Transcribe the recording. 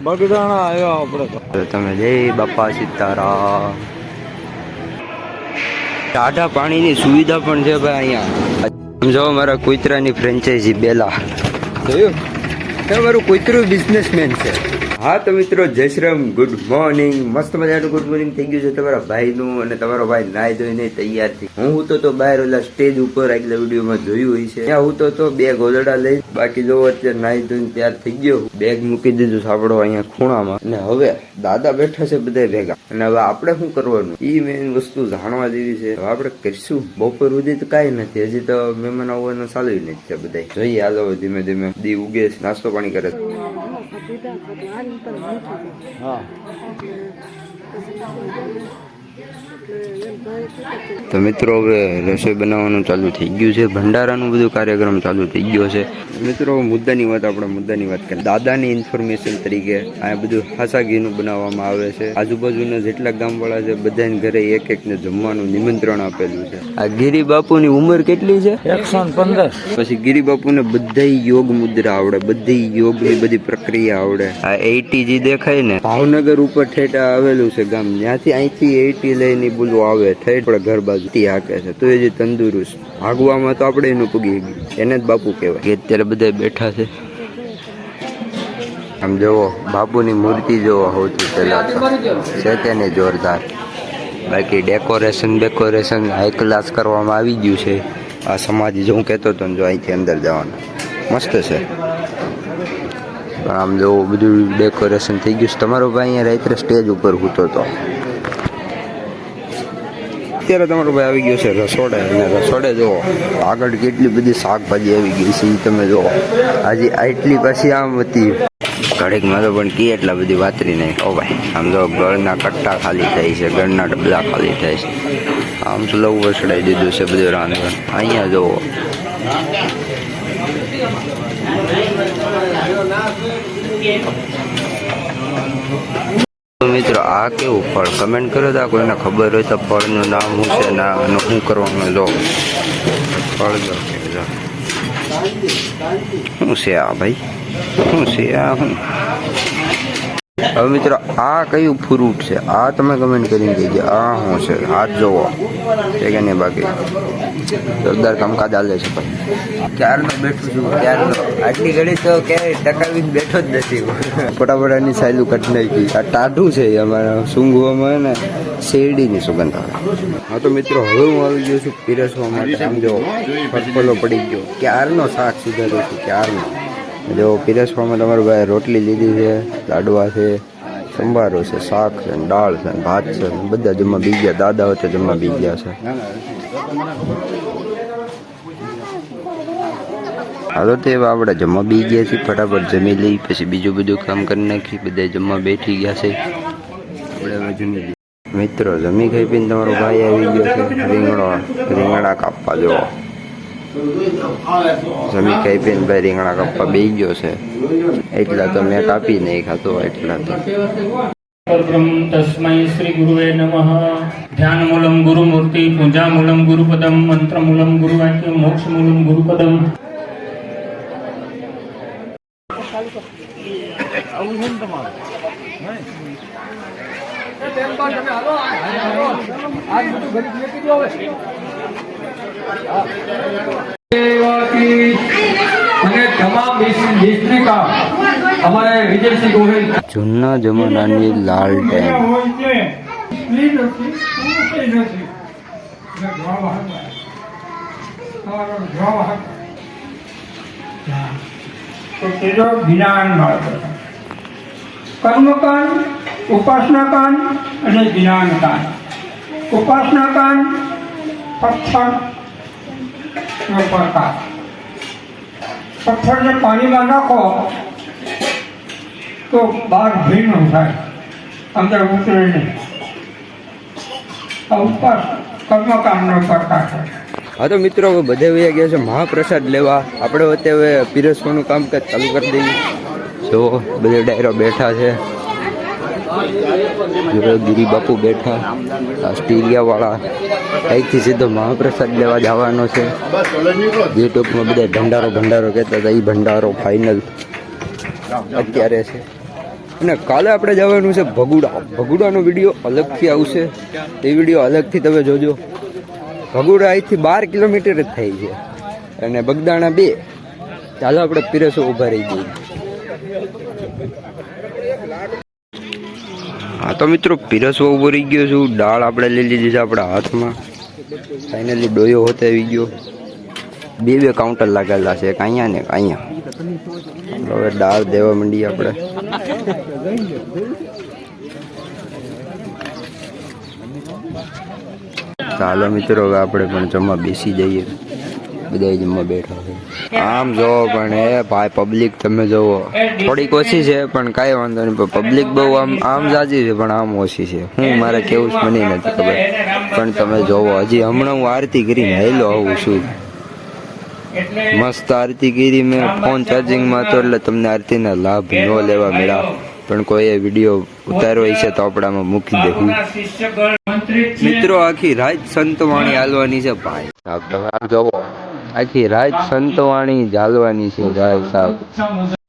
બગદાણા આવ્યા આપણે તમે જય બાપા સીતારામ. ટાઢા પાણીની સુવિધા પણ છે ભાઈ અહીંયા. સમજો મારા કુતરાની ફ્રેન્ચાઇઝી બેલા. જોયું? તમારું કુતરું બિઝનેસમેન છે. હા, તો મિત્રો, જય શ્રી ગુડ મોર્નિંગ મસ્ત મજાનું ગુડ મોર્નિંગ થઈ ગયું છે તમારા ભાઈનું અને તમારો ભાઈ નાય ધોઈને તૈયાર થઈ હું હતો તો બહાર ઓલા સ્ટેજ ઉપર આગલા વિડીયોમાં જોયું હોય છે. ત્યાં હું તો બે ગોદડા લઈ, બાકી જો અત્યારે નાય ધોઈને તૈયાર થઈ ગયો બેગ મૂકી દીધું સાંભળો અહીંયા ખૂણામાં. અને હવે દાદા બેઠા છે બધા ભેગા. અને હવે આપણે શું કરવાનું? એ મેઇન વસ્તુ જાણવા જેવી છે. હવે આપણે કરીશું. બપોર સુધી તો કાંઈ નથી. હજી તો મહેમાન આવવાનું ચાલુ નથી બધા જોઈએ હાલો ધીમે ધીમે. દી ઉગે, નાસ્તો પાણી કરે. છે. હા તો મિત્રો હવે રસોઈ બનાવવાનું ચાલુ થઈ ગયું છે. ભંડારાનું બધું કાર્યક્રમ ચાલુ થઈ ગયો છે. મિત્રો મુદ્દાની વાત આપણે મુદ્દાની વાત કરીએ. દાદાની ઇન્ફોર્મેશન તરીકે આ બધું હાસાગીનું બનાવવામાં આવે છે. આજુબાજુના જેટલા ગામવાળા છે બધાને ઘરે એક એકને જમવાનું નિમંત્રણ આપેલું છે. આ ગિરી બાપુની ઉંમર કેટલી છે? એકસો પંદર. પછી ગીરી બાપુને બધા યોગ મુદ્રા આવડે બધી યોગની બધી પ્રક્રિયા આવડે. આ એટી જે દેખાય ને? ભાવનગર ઉપર ઠેટા આવેલું છે ગામ. ત્યાંથી અહીંથી એટી લઈને બોલવું આવે. ઠેઠ આપણે ઘર બાજુ તી હાકે છે. તો એ જે તંદુરસ્ત, ભાગવામાં તો આપણે એનું પગી ગયું. એને જ બાપુ કહેવાય. કે અત્યારે બધા બેઠા છે. આમ જોવો, બાપુની મૂર્તિ જોવો સૌથી પહેલાં છે કે ને જોરદાર. બાકી ડેકોરેશન ડેકોરેશન હાઈ ક્લાસ કરવામાં આવી ગયું છે. આ સમાજ જો હું કહેતો હતો જો અહીંથી અંદર જવાનું. મસ્ત છે. પણ આમ જો બધું ડેકોરેશન થઈ ગયું છે. તમારો ભાઈ અહીંયા રાત્રે સ્ટેજ ઉપર હૂતો હતો. અત્યારે તમારો ભાઈ આવી ગયો છે રસોડે, અને રસોડે જુઓ, આગળ કેટલી બધી શાકભાજી આવી ગઈ છે તમે જુઓ. આજે આટલી પાછી આમ હતી. ઘડીકમાં તો પણ કી એટલા બધી વાતરી નહીં. ઓ ભાઈ, આમ તો ગળના કટ્ટા ખાલી થાય છે, ગળના ડબલા ખાલી થાય છે. આમ તો લવું વસડાઈ દીધું છે બધું રાંધણ અહીંયા જુઓ. તો મિત્રો, આ કેવું ફળ? કમેન્ટ કરો તો કોઈને ખબર હોય તો ફળનું નામ શું છે ના આનું શું કરવાનું જો, ફળ જો. શું છે આ ભાઈ? શું છે આ? હવે મિત્રો આ કયું ફ્રૂટ છે? આ તમે કમેન્ટ કરીને કહેજો. આ શું છે? હાથ જોવો. છે કે નહીં બાકી? જોરદાર કામકાજ ચાલે છે ભાઈ ક્યારનો બેઠું છું? ક્યારનો? આટલી ઘડી તો ક્યારેય ટકાવીને બેઠો જ નથી. ફટાફટાની સાયલું કટ નાખી. આ ટાઢું છે અમારા સૂંઘવામાં ને શેરડીની સુગંધ આવે. હા તો મિત્રો હવે હું આવી ગયો છું પીરસવા માટે. આમ જો પડી ગયો. ક્યારનો શાક સુધારો છું? ક્યારનો? જો પીરસવામાં તમારું ભાઈ રોટલી લીધી છે, લાડવા છે, સંભારો છે, શાક છે દાળ છે ભાત છે બધા જમવા બી ગયા. દાદા વચ્ચે જમવા બી ગયા છે. હાલો તે આપણે જમવા બી ગયા છીએ, ફટાફટ જમી લઈ પછી બીજું બધું કામ કરી નાખી બધા જમવા બેઠી ગયા છે. મિત્રો, જમી ખાઈ પીને તમારો ભાઈ આવી ગયો છે, રીંગણો, રીંગણા કાપવા જો જમી કઈ પીને ભાઈ રીંગણા કપ્પા બે ગયો છે. એટલા તો મેં કાપી નહીં ખાતો એટલા તો. પરબ્રહ્મ શ્રી ગુરુવે નમઃ. ધ્યાન મૂલમ ગુરુ મૂર્તિ પૂજા ગુરુપદમ. મંત્ર ગુરુ વાક્ય મોક્ષ ગુરુપદમ અને તમામ ડિસ્ટ્રિક્ટ અમારે વિજયસિંહ ગોહિલ. જૂના જમાનાની લાલ તો તેજો જ્ઞાન માર્ગ. કર્મકાંડ ઉપાસનાકાંડ અને જ્ઞાનકાંડ ઉપાસનાકાંડ પથ્થર નો પ્રકાર પથ્થરને પાણીમાં નાખો તો બહાર ભીનું થાય. અંદર ઉતરે નહીં. ઉપર ઉપાસ કર્મકાંડનો પડતા થાય હા તો મિત્રો બધે વયા ગયા છે. મહાપ્રસાદ લેવા. આપણે અત્યારે પીરસવાનું કામકાજ ચાલુ કરી દઈએ. જો, બધે ડાયરો બેઠા છે. ગિરી બાપુ બેઠા આ સ્ટીરિયા વાળા અહીંથી સીધો મહાપ્રસાદ લેવા જવાનો છે. યુટ્યુબમાં બધા ભંડારો ભંડારો કહેતા હતા એ ભંડારો ફાઇનલ અત્યારે છે. અને કાલે આપણે જવાનું છે ભગુડા. ભગુડાનો વીડિયો અલગથી આવશે. એ વીડિયો અલગથી તમે જોજો. ભગુડા અહીંથી બાર કિલોમીટર જ થઈ છે. અને બગદાણા બે. ચાલો આપણે પીરસો ઊભા રહી જઈએ. હા તો મિત્રો પીરસવો ઊભો રહી ગયો છું. દાળ આપણે લઈ લીધી છે આપણા હાથમાં. ફાઇનલી ડોયો હોતે આવી ગયો. બે બે કાઉન્ટર લાગેલા છે, એક અહીંયા ને અહીંયા. હવે દાળ દેવા માંડીએ આપણે. ચાલો મિત્રો, હવે આપણે પણ જમવા બેસી જઈએ. બધા જમવા બેઠા આમ જોવો પણ એ ભાઈ પબ્લિક તમે જોવો. થોડીક ઓછી છે, પણ કાંઈ વાંધો નહીં. પણ પબ્લિક બહુ આમ આમ જાજી છે, પણ આમ ઓછી છે. હું મારે કેવું મને નથી ખબર. પણ તમે જોવો, હજી હમણાં હું આરતી કરીને હેલો આવું છું. મસ્ત આરતી કરી મેં, ફોન ચાર્જિંગમાં હતો એટલે તમને આરતીના લાભ ન લેવા મળ્યા. પણ કોઈએ વીડિયો ઉતાર્યો છે તો આપણામાં મૂકી દેવું મિત્રો, આખી રાત સંતવાણી હાલવાની છે ભાઈ. જોવો. આખી રાત સંતવાણી ચાલવાની છે ભાઈ સાહેબ.